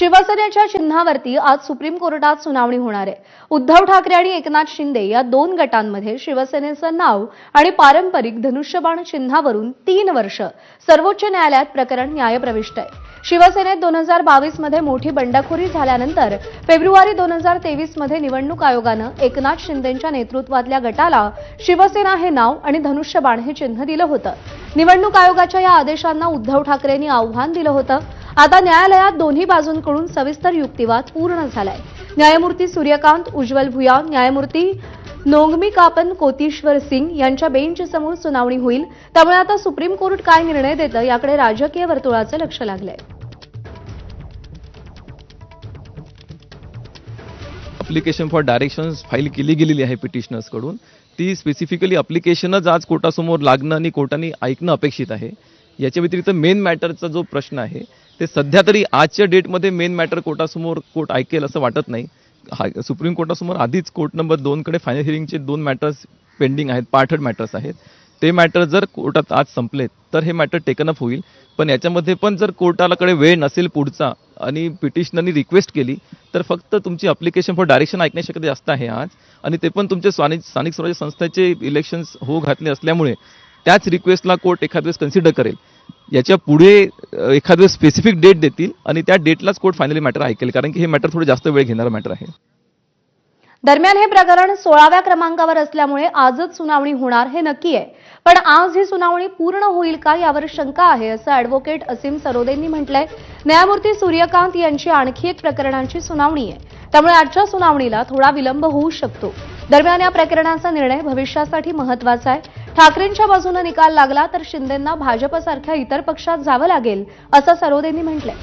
शिवसेनेच्या चिन्हावरती आज सुप्रीम कोर्टात सुनावणी होणार आहे. उद्धव ठाकरे आणि एकनाथ शिंदे या दोन गटांमध्ये शिवसेनेचं नाव आणि पारंपरिक धनुष्यबाण चिन्हावरून तीन वर्ष सर्वोच्च न्यायालयात प्रकरण न्यायप्रविष्ट आहे. शिवसेनेत दोन हजार बावीसमध्ये मोठी बंडखोरी झाल्यानंतर फेब्रुवारी दोन हजार तेवीसमध्ये निवडणूक आयोगानं एकनाथ शिंदेच्या नेतृत्वातल्या गटाला शिवसेना हे नाव आणि धनुष्यबाण हे चिन्ह दिलं होतं. निवडणूक आयोगाच्या या आदेशांना उद्धव ठाकरेंनी आव्हान दिलं होतं. आता न्यायालयात दोन्ही बाजूंकडून सविस्तर युक्तिवाद पूर्ण झालाय. न्यायमूर्ती सूर्यकांत उज्ज्वल भुया न्यायमूर्ती नोंगमी कापन कोतीश्वर सिंग यांच्या बेंचसमोर सुनावणी होईल. त्यामुळे आता सुप्रीम कोर्ट काय निर्णय देतं याकडे राजकीय वर्तुळाचं लक्ष लागलंय. अप्लिकेशन फॉर डायरेक्शन्स फाईल केली गेलेली आहे पिटिशनर्सकडून ती स्पेसिफिकली अप्लिकेशनच आज कोर्टासमोर लागणं आणि कोर्टाने ऐकणं अपेक्षित आहे. याच्या व्यतिरिक्त मेन मॅटरचा जो प्रश्न आहे ते सध्या तरी आजच्या डेटमध्ये मेन मॅटर कोर्टासमोर कोर्ट ऐकेल असं वाटत नाही. हा सुप्रीम कोर्टासमोर आधीच कोर्ट नंबर दोनकडे फायनल हिअरिंगचे दोन मॅटर्स पेंडिंग आहेत पाठड मॅटर्स आहेत. ते मॅटर जर कोर्टात आज संपलेत तर हे मॅटर टेकन अप होईल. पण याच्यामध्ये पण जर कोर्टालाकडे वेळ नसेल पुढचा आणि पिटिशनरनी रिक्वेस्ट केली तर फक्त तुमची अप्लिकेशन फॉर डायरेक्शन ऐकण्याची शक्यता जास्त आहे आज. आणि ते पण तुमचे स्थानिक स्थानिक स्वराज्य संस्थेचे इलेक्शन्स हो घातले असल्यामुळे त्याच रिक्वेस्टला कोर्ट एखाद्या वेळेस कन्सिडर करेल. याच्यापुढे अ, एखाद वेळेस स्पेसिफिक डेट देतील आणि त्या डेटलाच कोर्ट फायनली मॅटर ऐकेल कारण की हे मॅटर थोडं जास्त वेळ घेणारं मॅटर आहे. दरम्यान हे प्रकरण सोळाव्या क्रमांकावर असल्यामुळे आजच सुनावणी होणार हे नक्की आहे. पण आज ही सुनावणी पूर्ण होईल का यावर शंका आहे असं अॅडव्होकेट असीम सरोदेंनी म्हटलंय. न्यायमूर्ती सूर्यकांत यांची आणखी एक प्रकरणांची सुनावणी आहे. त्यामुळे आजच्या सुनावणीला थोडा विलंब होऊ शकतो. दरम्यान या प्रकरणाचा निर्णय भविष्यासाठी महत्त्वाचा आहे. ठाकरेंच्या बाजूने निकाल लागला तर शिंदेंना भाजपसारख्या इतर पक्षात जावं लागेल असं सरोदेंनी म्हटलंय.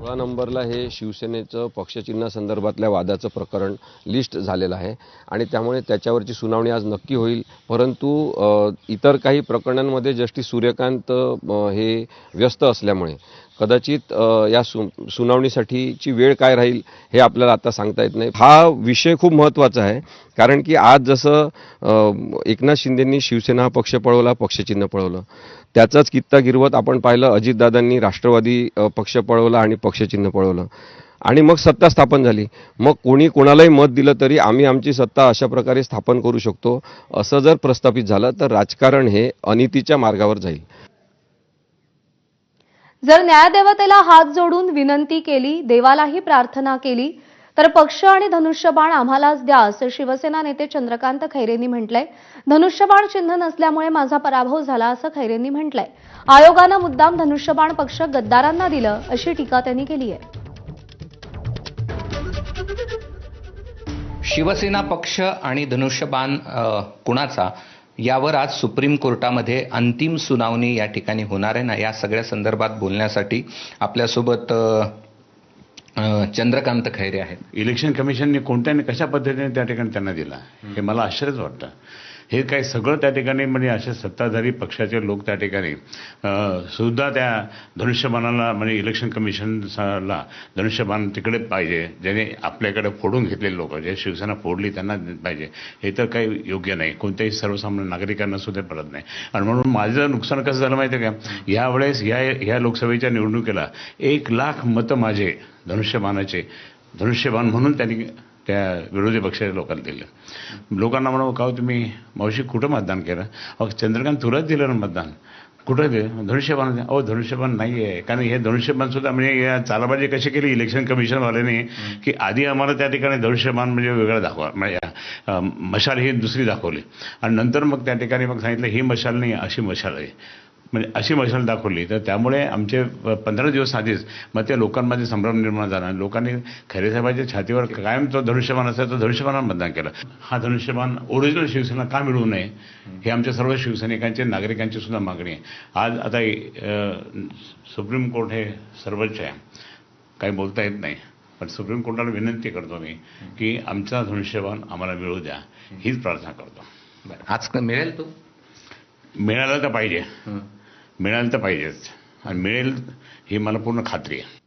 सोळा नंबरला हे शिवसेनेचं पक्षचिन्हासंदर्भातल्या वादाचं प्रकरण लिस्ट झालेलं आहे. आणि त्यामुळे त्याच्यावरची सुनावणी आज नक्की होईल. परंतु इतर काही प्रकरणांमध्ये जस्टिस सूर्यकांत हे व्यस्त असल्यामुळे कदाचित या सु सुनावणीसाठीची वेळ काय राहील हे आपल्याला आता सांगता येत नाही. हा विषय खूप महत्त्वाचा आहे. कारण की आज जसं एकनाथ शिंदेंनी शिवसेना हा पक्ष पळवला पक्षचिन्ह पळवलं. त्याचाच कित्ता गिरवत आपण पाहिलं अजितदादांनी राष्ट्रवादी पक्ष पळवला आणि पक्षचिन्ह पळवलं. आणि मग सत्ता स्थापन झाली. मग कोणी कोणालाही मत दिलं तरी आम्ही आमची सत्ता अशा प्रकारे स्थापन करू शकतो. असं जर प्रस्थापित झालं तर राजकारण हे अनितीच्या मार्गावर जाईल. जर न्यायदेवतेला हात जोडून विनंती केली देवालाही प्रार्थना केली तर पक्ष आणि धनुष्यबाण आम्हालाच द्या असं शिवसेना नेते चंद्रकांत खैरेंनी म्हटलंय. धनुष्यबाण चिन्ह नसल्यामुळे माझा पराभव झाला असं खैरेंनी म्हटलंय. आयोगानं मुद्दाम धनुष्यबाण पक्ष गद्दारांना दिलं अशी टीका त्यांनी केली आहे. शिवसेना पक्ष आणि धनुष्यबाण कुणाचा? यावर आज सुप्रीम कोर्टामध्ये अंतिम सुनावणी या ठिकाणी होणार आहे ना या सगळ्या संदर्भात बोलण्यासाठी आपल्यासोबत चंद्रकांत खैरे आहेत. इलेक्शन कमिशनने कोणत्या आणि कशा पद्धतीने त्या ठिकाणी त्यांना दिला हे मला आश्चर्यच वाटतं. हे काय सगळं त्या ठिकाणी म्हणजे असे सत्ताधारी पक्षाचे लोक त्या ठिकाणी सुद्धा त्या धनुष्यबाणाला म्हणजे इलेक्शन कमिशनला धनुष्यबाण तिकडे पाहिजे ज्याने आपल्याकडे फोडून घेतलेले लोक जे शिवसेना फोडली त्यांना पाहिजे. हे तर काही योग्य नाही. कोणत्याही सर्वसामान्य नागरिकांना सुद्धा पडत नाही. आणि म्हणून माझं नुकसान कसं झालं माहिती आहे का? यावेळेस या ह्या लोकसभेच्या निवडणुकीला एक लाख मतं माझे धनुष्यबाणाचे धनुष्यबाण म्हणून त्यांनी त्या विरोधी पक्षाच्या लोकांना दिलं. लोकांना म्हणावं का हो तुम्ही मावशी कुठं मतदान केलं? अहो चंद्रकांत तुलाच दिलं ना मतदान. कुठं दे? धनुष्यबाण अहो धनुष्यबाण नाही आहे कारण हे धनुष्यबाण सुद्धा म्हणजे या चालाबाजी कशी केली? इलेक्शन कमिशनवाल्याने की आधी आम्हाला त्या ठिकाणी धनुष्यबाण म्हणजे वेगळं दाखवा. म्हणजे मशाल ही दुसरी दाखवली. आणि नंतर मग त्या ठिकाणी मग सांगितलं ही मशाल नाही अशी मशाल आहे. म्हणजे अशी मशाल दाखवली. तर त्यामुळे आमचे पंधरा दिवस आधीच मग त्या लोकांमध्ये संभ्रम निर्माण झाला. आणि लोकांनी खैरेसाहेबांच्या छातीवर कायम तो धनुष्यबाण असायचा धनुष्यबाणावर मतदान केलं. हा धनुष्यबाण ओरिजिनल शिवसेना का मिळवू नये हे आमच्या सर्व शिवसैनिकांचे नागरिकांची सुद्धा मागणी आहे. आज आता सुप्रीम कोर्ट हे सर्वोच्च आहे. काही बोलता येत नाही. पण सुप्रीम कोर्टाला विनंती करतो मी की आमचा धनुष्यबाण आम्हाला मिळू द्या. हीच प्रार्थना करतो. आज क- मिळेल तो? मिळालं तर पाहिजे. मिळालं तर पाहिजेच. आणि मिळेल ही मला पूर्ण खात्री आहे.